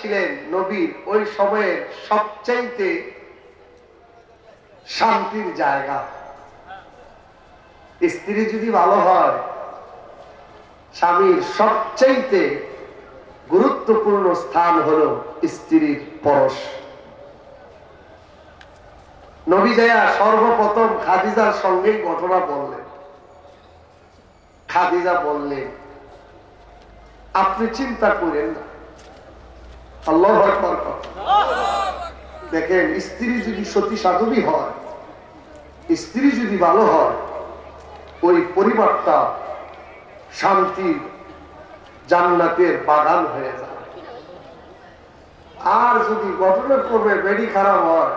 ছিলেন নবীর ওই সময়ের সবচাইতে শান্তির জায়গা। স্ত্রী যদি ভালো হয়, স্বামীর সবচাইতে গুরুত্বপূর্ণ স্থান হলো স্ত্রীর পরশ। নবী জায়া সর্বপ্রথম খাদিজার সঙ্গেই ঘটনা বললেন। খাদিজা বললেন, আপনি চিন্তা করেন না। আল্লাহ আকবার দেখেন, স্ত্রী যদি সতী সাধবী হয়, স্ত্রী যদি ভালো হয়, ওই পরিবারটা শান্তির জান্নাতের বাগান হয়ে যায়। আর যদি ঘটনা করবে বেডি খারাপ হয়,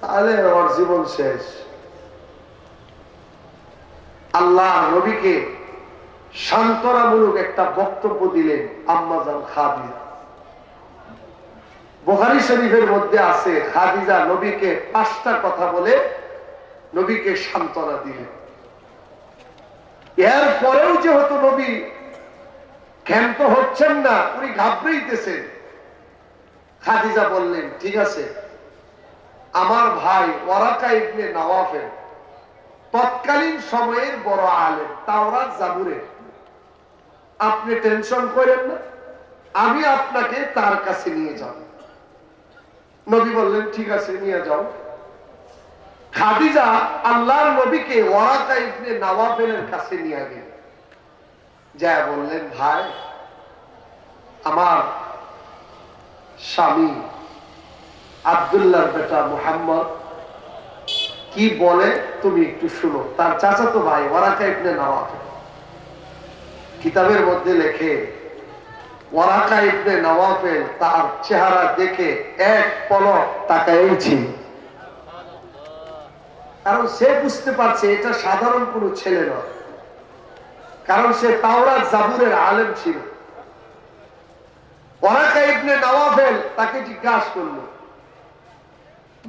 তাহলে ওর জীবন শেষ। আল্লাহ নবীকে সান্ত্বনামূলক একটা বক্তব্য দিলেন আম্মাজান খাদিজা। বোহারি শরীফের মধ্যে আছে, খাদিজা নবীকে পাঁচটা কথা বলে নবীকে সান্ত্বনা দিলেন। এর পরেও যেহেতু নবী ক্ষান্ত হচ্ছেন না, উনি ঘাবড়াইতেছেন। খাদিজা বললেন, ঠিক আছে, আমার ভাই ওয়ারাকা ইবনে নওয়াফের তৎকালীন সময়ের বড় আলেম, তাওরাত জাবুরের। আপনি টেনশন করেন না, আমি আপনাকে তার কাছে নিয়ে যাব। নবী বললেন, ঠিক আছে, নিয়ে যাও। খাদিজা আল্লাহর নবীকে ওয়ারাকা ইবনে নওয়াফের কাছে নিয়ে গেলেন যা বললেন, ভাই, আমার স্বামী আবদুল্লাহর বেটা মুহাম্মদ, কি বলে তুমি একটু শুনো? তার চাচাতো ভাই ওয়ারাকা ইবনে নওয়াফেল। কিতাবের মধ্যে লেখে ইবনে তার চেহারা দেখে এক কারণ সে বুঝতে পারছে এটা সাধারণ কোনো ছেলে নয়। কারণ সে জাবুরের আলেম ছিল। ওয়ারাকা ইবনে নওয়াফেল তাকে জিজ্ঞাসা করল,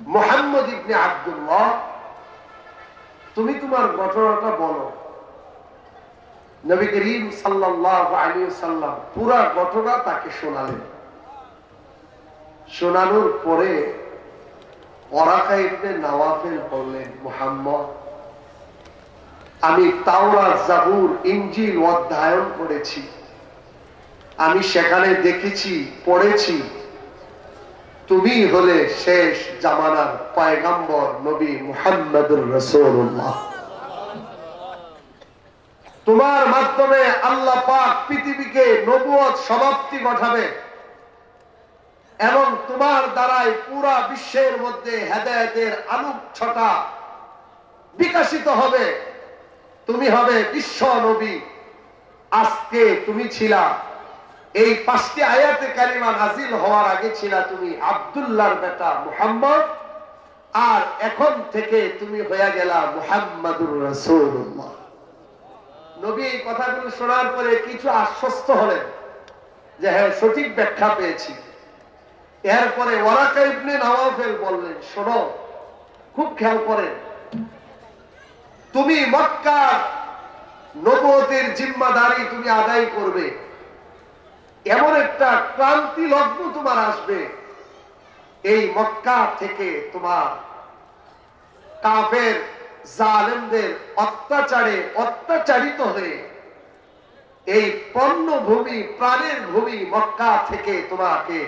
মোহাম্মদ ইবনে আব্দুল্লাহ, তুমি তোমার ঘটনাটা বলো। নবী করিম সাল্লাম ঘটনা তাকে শোনালেন। শোনানোর পরে ওরাকা ইবনে বললেন আমি তাওরাত জাবুর, ইনজিল অধ্যয়ন করেছি। আমি সেখানে দেখেছি, পড়েছি। তুমি হলে শেষ জামানার পয়গম্বর নবী মুহাম্মদুর রাসূলুল্লাহ। তোমার মাধ্যমে আল্লাহ পাক পৃথিবীকে নবুয়ত সমাপ্তি ঘটাবে এবং তোমার দ্বারাই পুরা বিশ্বের মধ্যে হেদায়েতের আলোক ছটা বিকাশিত হবে। তুমি হবে বিশ্ব নবী। আজকে তুমি ছিলা। এই পাঁচটি আয়াতে কালিমা নাজিল হওয়ার আগে ছিলা তুমি আব্দুল্লাহর বেটা মুহাম্মদ। আর এখন থেকে তুমি হয়ে গেলা মুহাম্মাদুর রাসূলুল্লাহ। নবী এই কথাগুলো শোনার পরে কিছু আশ্বস্ত হলেন যে হ্যাঁ সঠিক ব্যাখ্যা পেয়েছি। এরপরে বললেন, শোনো, খুব খেয়াল করেন তুমি মক্কার নবতের জিম্মাদারি তুমি আদায় করবে। এমন একটা ক্রান্তি লগ্ন তোমার আসবে। এই মক্কা থেকে তোমার কাফের জালেমদের অত্যাচারে অত্যাচারিত হয়ে এই পণ্যভূমি, প্রাণের ভূমি মক্কা থেকে তোমাকে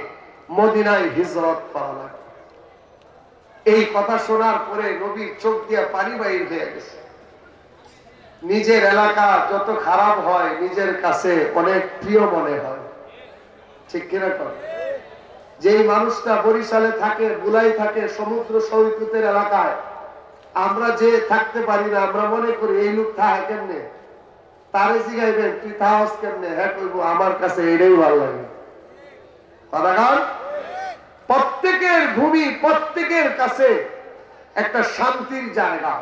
মদিনায় হিজরত করা এই কথা শোনার পরে নবীর চোখ দিয়া পানি বাইর হয়ে গেছে। নিজের এলাকা যত খারাপ হয়, নিজের কাছে অনেক প্রিয় মনে হয়। ঠিক কিনা কর যেই মানুষটা বরিশালে থাকে, বুলাই থাকে সমুদ্র সৈকতের এলাকায় আমরা যে থাকতে পারি না, আমরা মনে করি এই লোক থাকে কেমনে? তারে জিগাইবেন, তুই থাকস কেমনে? হ্যাঁ করব আমার কাছে এটাই ভালো লাগে। কথা কান? প্রত্যেকের ভূমি, প্রত্যেকের কাছে একটা শান্তির জায়গা।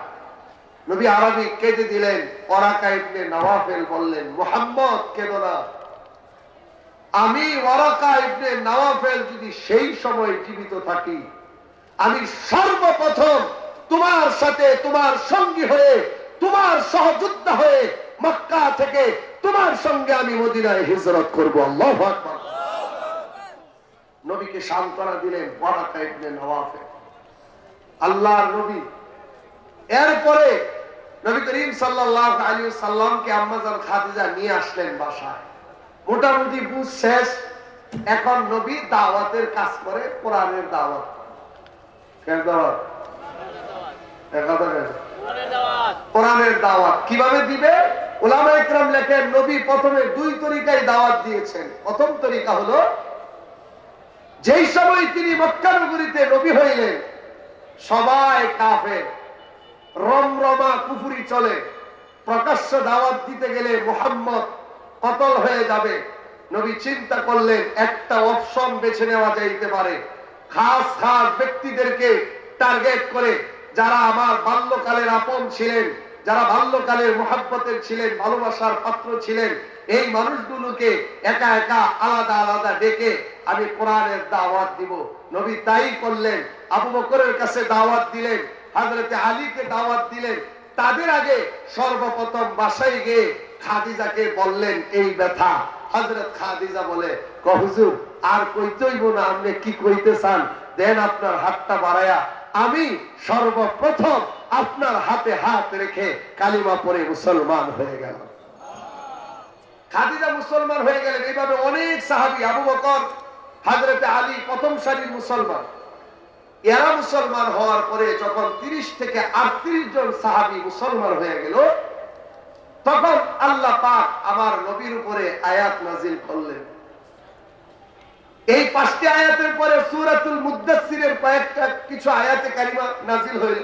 নবী আরবি কেঁদে দিলেন, ওরাকা নওয়াফেল বললেন, মোহাম্মদ, কেঁদো না। আমি ওরাকা নওয়াফেল যদি সেই সময় জীবিত থাকি, আমি সর্বপ্রথম তোমার সাথে তোমার সঙ্গী হয়ে, তোমার সহযোদ্ধা হয়ে মক্কা থেকে তোমার সঙ্গে আমি মদিনায় হিজরত করব। নবীকে সান্ত্বনা দিলেন বরাকা ইবনে নওয়াফে। আল্লাহর নবী। এরপরে নবী করিম সাল্লাল্লাহু আলাইহি সাল্লামকে আম্মাজান খাদিজা নিয়ে আসলেন বাসায়। মোটামুটি বুঝ শেষ। এখন নবী দাওয়াতের কাজ করে, কোরআনের দাওয়াত। দাওয়াত কোরআনের দাওয়াত কীভাবে দিবে? ওলামা ইকরাম লেখেন নবী প্রথমে দুই তরিকায় দাওয়াত দিয়েছেন। প্রথম তরিকা হলো যেই সময় তিনি মক্কা নগরীতে নবী হইলেন সবাই কাফের রমরমা কুফুরি চলে। প্রকাশ্য দাওয়াত দিতে গেলে মোহাম্মদ কতল হয়ে যাবে? নবী চিন্তা করলেন একটা অপশন বেছে নেওয়া যাইতে পারে। খাস খাস ব্যক্তিদেরকে টার্গেট করে যারা আমার বাল্যকালের আপন ছিলেন, যারা বাল্যকালের মোহাব্বতের ছিলেন, ভালোবাসার পাত্র ছিলেন, এই মানুষগুলোকে একা একা আলাদা আলাদা ডেকে আমি কোরআনের দাওয়াত দিব। নবী তাই করলেন, আবু বকরের কাছে দাওয়াত দিলেন, হাজরতে আলীকে দাওয়াত দিলেন। তাদের আগে সর্বপ্রথম বাসায় গিয়ে খাদিজাকে বললেন, এই ব্যথা। হজরত খাদিজা বলে কহুজুর আর কইতেইব না, আপনি কি কইতে চান? দেন আপনার হাতটা বাড়ায়া আমি সর্বপ্রথম আপনার হাতে হাত রেখে কালিমা পরে মুসলমান হয়ে গেল খাদিজা মুসলমান হয়ে গেলেন এইভাবে অনেক সাহাবি, আবু বকর হাজরতে আলী প্রথম সারির মুসলমান। এরা মুসলমান হওয়ার পরে যখন তিরিশ থেকে আটত্রিশ জন সাহাবি মুসলমান হয়ে গেল, তখন আল্লাহ পাক আমার নবীর উপরে আয়াত নাজিল করলেন। এই পাঁচটি আয়াতের পরে সুরাতুল মুদাসসিরের কয়েকটা কিছু আয়াতে কারিমা নাজিল হইল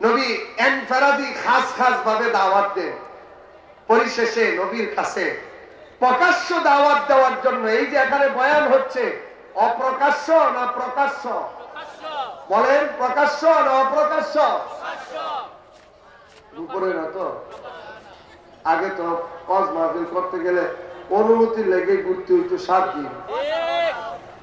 নবী এনফারাদি খাস খাস ভাবে দাওয়াত দেন। পরিশেষে নবীর কাছে প্রকাশ্য দাওয়াত দেওয়ার জন্য এই যে এখানে বয়ান হচ্ছে, অপ্রকাশ্য না প্রকাশ্য? বলেন, প্রকাশ্য না অপ্রকাশ্য? উপরে না তো? আগে তো কজ মাহফিল করতে গেলে অনুমতি লেগে ঘুরতে হইতো সাত দিন?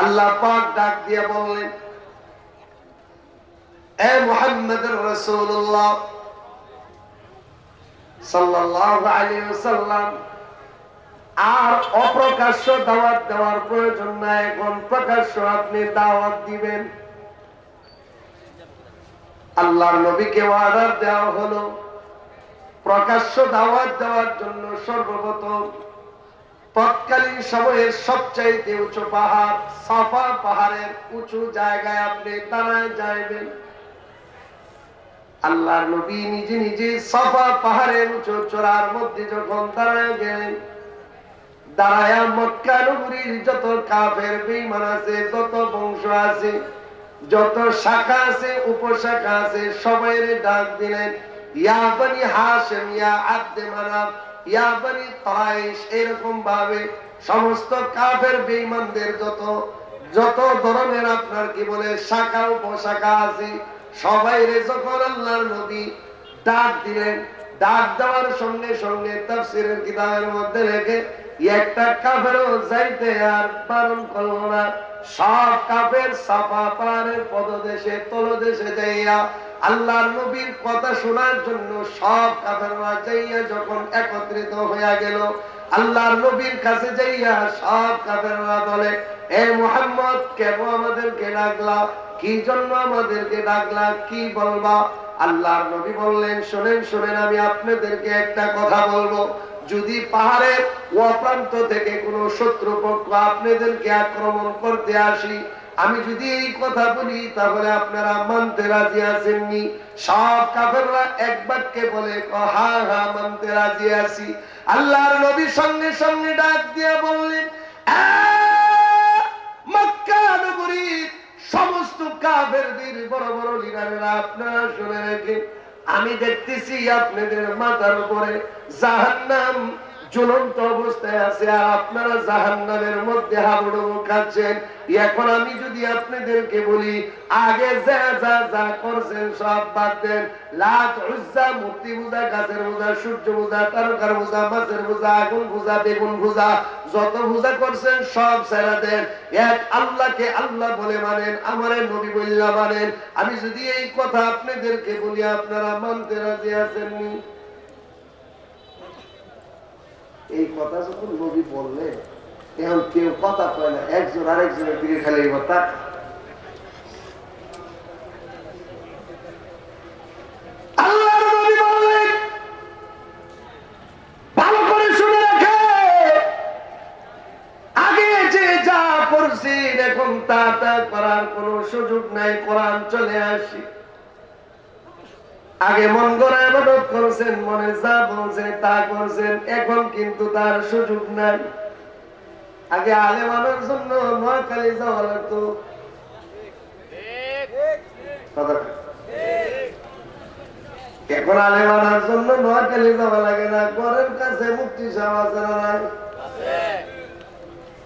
আল্লাহ পাক ডাক দিয়ে বললেন, এ আর অপ্রকাশ্য দাওয়াত দেওয়ার প্রয়োজন নাই, এখন প্রকাশ্য আপনি দাওয়াত দিবেন। আল্লাহর নবীকে অর্ডার দেওয়া হলো, প্রকাশ্য দাওয়াত দেওয়ার জন্য সর্বপ্রথম তৎকালীন সময়ের সবচাইতে উঁচু পাহাড়, সাফা পাহাড়ের উঁচু জায়গায় আপনি দাঁড়ায় যাইবেন। আল্লাহর নবী নিজে নিজে সাফা পাহাড়ের উঁচু চূড়ার মধ্যে যখন দাঁড়ায় গেলেন, দাঁড়ায়া মক্কা নগরীর যত কাফের, বেঈমান আছে, যত বংশ আছে, যত শাখা আছে, উপশাখা আছে সবাই ডাক দিলেন, ইয়া বনি মানাব ইয়া তাইশ এরকম ভাবে সমস্ত কাফের বেঈমানদের যত যত ধরনের আপনার কি বলে, শাখা, উপশাখা আছে, সবাই রে যখন আল্লাহর নবী ডাক দিলেন, ডাক দেওয়ার সঙ্গে সঙ্গে তাফসিরের কিতাবের মধ্যে লেখে, একটা কাফেরও যাইতে আর বারণ করল না। সব কাফের সাফা পাহাড়ের পদদেশে, তলদেশে যাইয়া আল্লাহর নবীর কথা শোনার জন্য সব কাফেররা যাইয়া যখন একত্রিত হইয়া গেল, আল্লাহর নবীর কাছে যাইয়া সব কাফেররা বলে, এ মোহাম্মদ, কেন আমাদেরকে ডাকলা? কি জন্য আমাদেরকে ডাকলা? কি বলবা? আল্লাহর নবী বললেন, শোনেন শোনেন, আমি আপনাদেরকে একটা কথা বলব। যদি পাহাড়ের অপ্রান্ত থেকে কোনো শত্রু পক্ষ আপনাদেরকে আক্রমণ করতে আসি আমি যদি এই কথা বলি, তাহলে আপনারা মানতে রাজি আছেননি। সব কাফেররা এক বাক্যে বলে হা হা, মানতে রাজি আছি। আল্লাহর নবী সঙ্গে সঙ্গে ডাক দিয়ে বললেন সমস্ত কাফেরদের বড় বড় লিডারেরা আপনারা শুনে রেখে আমি দেখতেছি আপনাদের মাথার উপরে জাহান্নাম জ্বলন্ত অবস্থায় আছে, আর আপনারা জাহান্নামের মধ্যে হাবুডুবু খাচ্ছেন। এখন আমি যদি আপনাদেরকে বলি, আগে যা যা যা করছেন সব বাদ দেন। লাত সূর্য তারকার মাছের আগুন বেগুন যত করছেন সব দেন। এক আল্লাহকে আল্লাহ বলে মানেন, আমারে নবী বললা মানেন। আমি যদি এই কথা আপনাদেরকে বলি, আপনারা মানতে রাজি আছেন? এই কথা যখন নবী বললেন, এখন কেউ কথা কয় না, একজন আরেকজনের দিকে খালি এই কথা আল্লাহর নবী বললেন, ভালো করে শুনে রাখে। আগে যে যা করছি, এখন তা তা করার সুযোগ নাই চলে আসি। আগে মন করছেন মনে যা বলছেন তা করছেন এখন কিন্তু তার সুযোগ নাই। আগে আলেমানের জন্য নোয়াখালী যাওয়া লাগতো। এখন আলেমানার জন্য নোয়াখালী যাওয়া লাগে না ঘরের কাছে মুক্তি সাহেব আছে না নাই?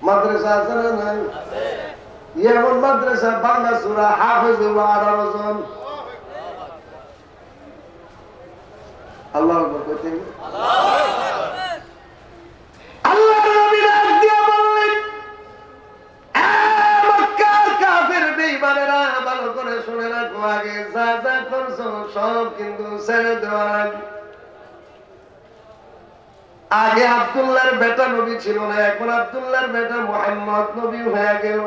মাদ্রাসা আছে না নাই? এমন মাদ্রাসা বাংলা সুরা হাফেজ আঠারো জন আল্লাহ কইতেন আল্লাহর নবী ডাক দিয়া বললেন, "এ মক্কার কাফের বেঈমানেরা, ভালো করে রাখো, আগে আব্দুল্লাহর বেটা নবী ছিল না এখন আব্দুল্লাহর বেটা মোহাম্মদ নবী হয়ে গেল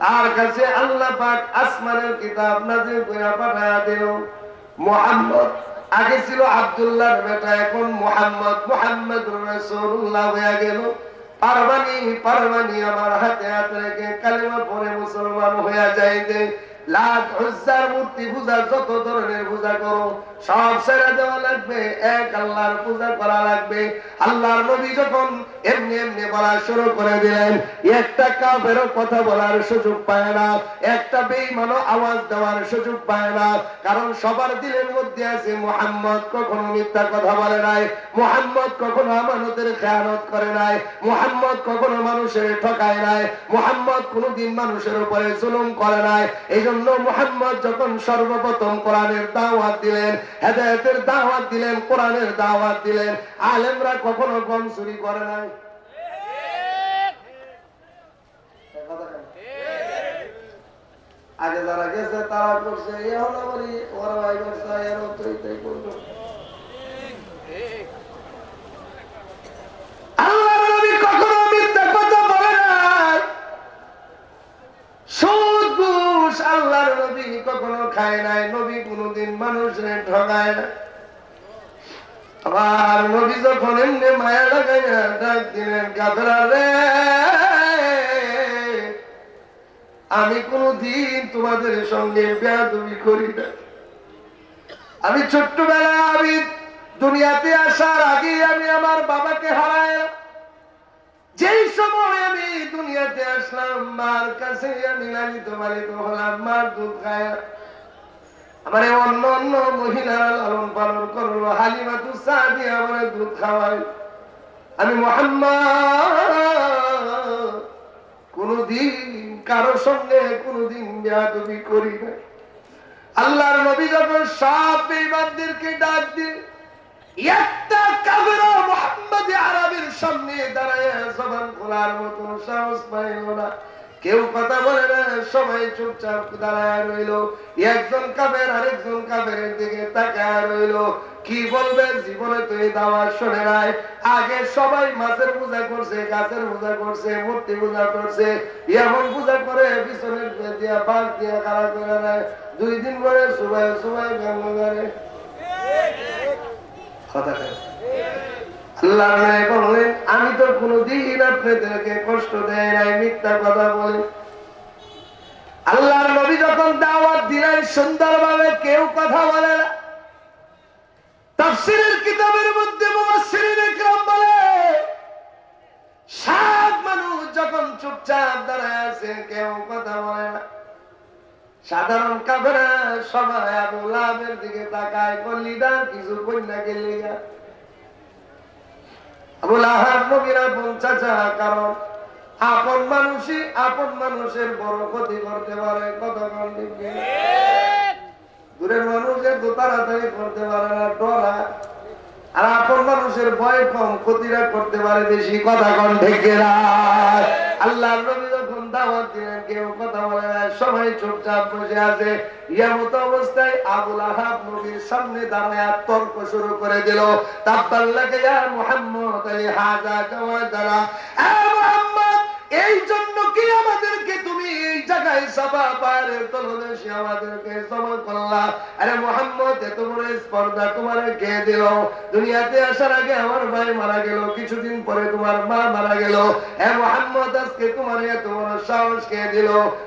তার কাছে আল্লাহ পাক আসমানের কিতাব নাজিল করে পাঠায়া দিল মোহাম্মদ আগে ছিল আবদুল্লাহর বেটা, এখন মোহাম্মদ। মোহাম্মদ রসুল্লাহ হয়ে গেল। পারবানি পারবানি আমার হাতে হাত রেখে কালেমা পরে মুসলমান হয়ে যাইতে। একটা আওয়াজ দেওয়ার সুযোগ পায় না, কারণ সবার দিলের মধ্যে আছে মোহাম্মদ কখনো মিথ্যা কথা বলে নাই, মোহাম্মদ কখনো আমানতের খেয়ানত করে নাই, মোহাম্মদ কখনো মানুষের ঠকায় নাই, মোহাম্মদ কোনোদিন মানুষের উপরে জুলুম করে নাই। এই জন্য মোহাম্মদ যখন সর্বপ্রথম কোরআনের দাওয়াত দিলেন, হেদায়তের দাওয়াত দিলেন, কোরআনের দাওয়াত দিলেন, আলেমরা কখনো গম চুরি করে নাই? আগে যারা গেছে, তারা করছে এ হলো বলি, ওরা ভাই করছে এর তো তাই করব আল্লাহর নবী কখনো মিথ্যা কথা বলে নাই সুদ ঘুষ আল্লাহর নবী কখনো খায় নাই, নবী কোনোদিন মানুষের ঠকায় না। আবার নবী যখন এমনি মায়া না ডাক দিলেন কাফেরা রে, আমি কোনদিন তোমাদের সঙ্গে বেয়াদবি করি না। আমি ছোট্টবেলা আমি দুনিয়াতে আসার আগে আমি আমার বাবাকে হারাই যেই সময় দুনিয়াতে আসলাম, মার কাছে আমি লালিত পালিত হলাম মার দুধ খায়। আমার অন্য অন্য মহিলারা লালন পালন করল, হালিমা তু সাদি আমার দুধ খাওয়াই আমি মোহাম্মদ, কোনদিন কারও সঙ্গে কোনদিন বেয়াদবি করি না। আল্লাহর নবী যখন সব বেঈমানদেরকে ডাক দিন একটা কাফেরও মুহাম্মদ আরবের সামনে দাঁড়ায় জবান খোলার মতো সাহস পাইল না। কেউ কথা বলে না, সবাই চুপচাপ দাঁড়ায় রইল। একজন কাবের আরেকজন কাবের দিকে তাকায় রইল। কি বলবে, জীবনে তো এই দাওয়া শোনে নাই। আগে সবাই মাছের পূজা করছে, গাছের পূজা করছে, মূর্তি পূজা করছে। এমন পূজা করে পিছনের দিয়া বাঘ দিয়া খারাপ করে নেয়। দুই দিন পরে সবাই সবাই ব্যঙ্গ করে আমি তো কোনদিন আপনাদেরকে কষ্ট দেয় নাই, মিথ্যা কথা বলে। আল্লাহর নবী যখন দাওয়াত দিলেন, সুন্দরভাবে কেউ কথা বলে না। তাফসীরের বলে, সাত মানুষ যখন চুপচাপ দাঁড়ায় আছে, কেউ কথা বলে সাধারণ কাফেরা সবাই আবু লাহাবের দিকে তাকায় কলিদা কিছু কন্যা গেলে আবুল আহাব নবীর চাচা, কারণ আপন মানুষই আপন মানুষের বড় ক্ষতি করতে পারে না আর আপন মানুষের ভয় কম করতে পারে বেশি, কথা কন ঢেকে আল্লাহ দাওয়াত দিলেন, কেউ কথা বলে না সবাই চুপচাপ বসে আছে। ইয়ামত অবস্থায় আবুল আহাব নবীর সামনে দাঁড়ায় তর্ক শুরু করে দিল। তাব্বাল্লাকে, ইয়া মুহাম্মদ আলী হাজা দ্বারা। এই জন্য কি আমাদেরকে তুমি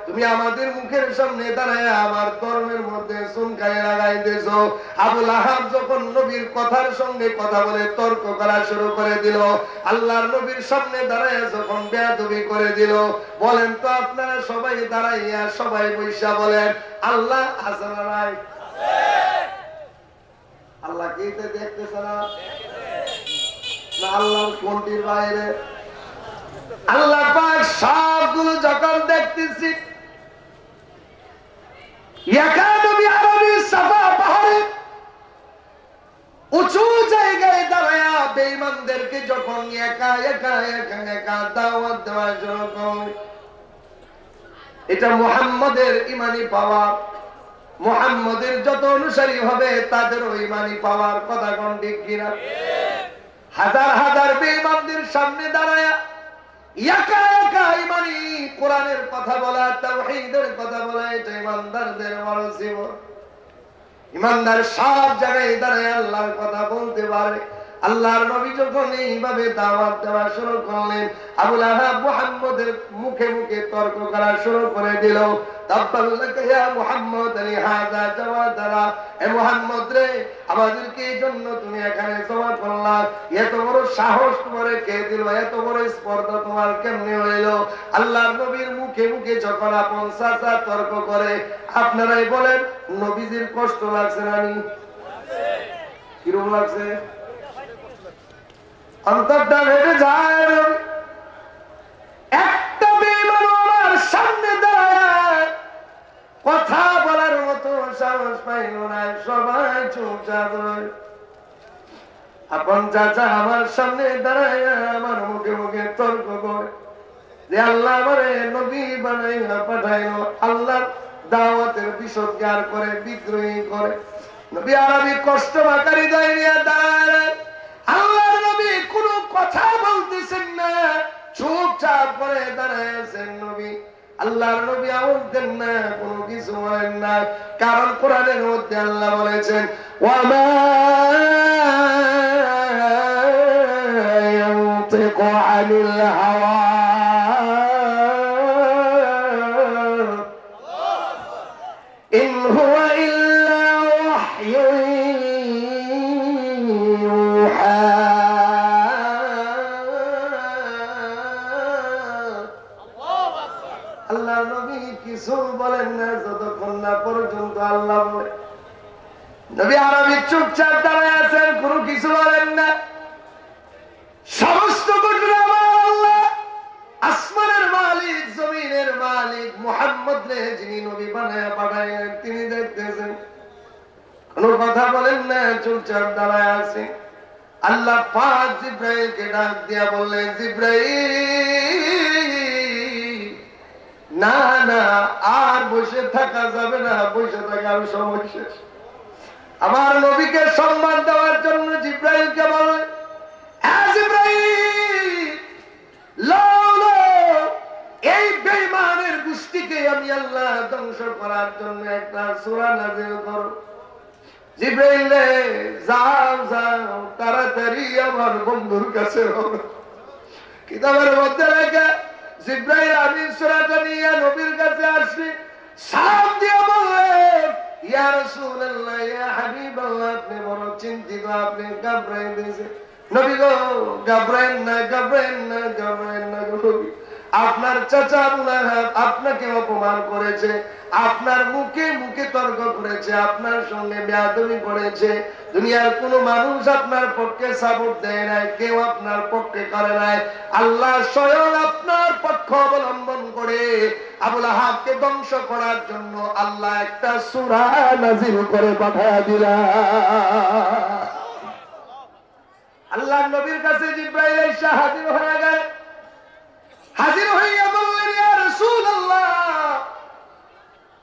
তুমি আমাদের মুখের সামনে দাঁড়ায় আমার ধর্মের মধ্যে সুনকায় লাগাইতেছ। আবুল আহাব যখন নবীর কথার সঙ্গে কথা বলে তর্ক করা শুরু করে দিল, আল্লাহর নবীর সামনে দাঁড়ায় যখন বেয়াদবি করে দিল। বলেন তো আপনারা সবাই দাঁড়াইয়া সবাই বৈশা বলেন, আল্লাহ হাসানা নাই? আল্লাহ কি দেখতেছে না? না, আল্লাহর কোনটির বাইরে। আল্লাহ পাক সবগুলো যখন দেখতেছি উঁচু জায়গায় যখন একা একা একা একা দাওয়াত দেওয়া করে এটা মুহাম্মদের ইমানি পাওয়ার। মুহাম্মদের যত অনুসারী হবে, তাদেরও ইমানি পাওয়ার কথা কোন ঠিক কিনা? হাজার হাজার বেঈমানদের সামনে দাঁড়ায় আল্লাহর কথা বলতে পারে। আল্লাহর নবী যখন এইভাবে দাওয়াত দেওয়া শুরু করলেন, আবুল আহাব মুহাম্মদের মুখে মুখে তর্ক করা শুরু করে দিল। আপনারাই বলেন, নবীজির কষ্ট লাগছে না কীরকম লাগছে? অন্তরটা ভেবে যায়। একটা আমার সামনে কথা বলার মতো সাহস পাইল না, সবাই চুপচাপ। আপন চাচা আমার সামনে দাঁড়ায়, আমার মুখে মুখে তর্ক যে আল্লাহ নবী বানাইয়া পাঠাইলো, আল্লাহ দাওয়াতের বিষদগার করে বিদ্রোহী করে নবী কষ্ট বাকারি দেয় দাঁড়ায় আল্লাহর নবী কোনো কথা বলতেছেন না চুপচাপ করে দাঁড়ায় আছেন নবী আল্লাহর নবী আওয়াজ দেন না কোনো কিছু বলেন না কারণ কোরআনের মধ্যে আল্লাহ বলেছেন ওয়ামা ينطق عن الهوى পর্যন্ত আল্লাহ বলে, নবী আরবি চুপচাপ দাঁড়ায় আছেন, কোনো কিছু বলেন না। সমস্ত আল্লাহ। আসমানের মালিক, জমিনের মালিক, মোহাম্মদ যিনি নবী বানায় পাঠাইলেন, তিনি দেখতেছেন। কোন কথা বলেন না, চুপচাপ দাঁড়ায় আছে। আল্লাহ পাক জিব্রাইলকে ডাক দিয়া বললেন, জিব্রাইল! না না আর বসে থাকা যাবে না বসে থাকার সময় শেষ। আমার নবীকে সম্মান দেওয়ার জন্য জিব্রাইলকে বলে "হ্যাঁ, জিব্রাইল, লও, লও, এই বেঈমানের গোষ্ঠীকে আমি আল্লাহ ধ্বংস করার জন্য একটা সূরা নাযিল করো। জিব্রাইল যাও যাও তাড়াতাড়ি আমার বন্ধুর কাছে কিতাবের মধ্যে লেখা জিব্রাইল আমিন সূরাটা নিয়ে নবীর কাছে আসি, সালাম দিয়ে বললেন, ইয়া রাসূলুল্লাহ, ইয়া হাবিবাল্লাহ, আপনি বড় চিন্তিত, আপনি ঘাবড়াই দিয়েছেন। নবী গো ঘাবড়াইন না ঘাবড়াইন না ঘাবড়াইন না নবী। আপনার চাচা আবু আপনাকে অপমান করেছে, আপনার মুখে মুখে তর্ক করেছে, আপনার সঙ্গে বেয়াদবি করেছে। দুনিয়ার কোন মানুষ আপনার পক্ষে সাপোর্ট দেয় নাই, কেউ আপনার পক্ষে করে নাই। আল্লাহ স্বয়ং আপনার পক্ষ অবলম্বন করে আবুল আহাবকে ধ্বংস করার জন্য আল্লাহ একটা সূরা নাজিল করে পাঠায় দিলা। আল্লাহ নবীর কাছে জিব্রাইল হাজির হয়ে গেল। হাজির হইয়া বললেন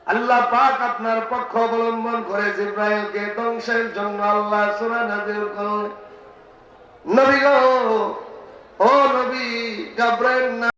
আল্লাহ পাক আপনার পক্ষ অবলম্বন করে জিব্রাইলকে ধ্বংসের জন্য আল্লাহ সুরা নাজিল করলেন। নবী গো, ও নবী গাবরাইল না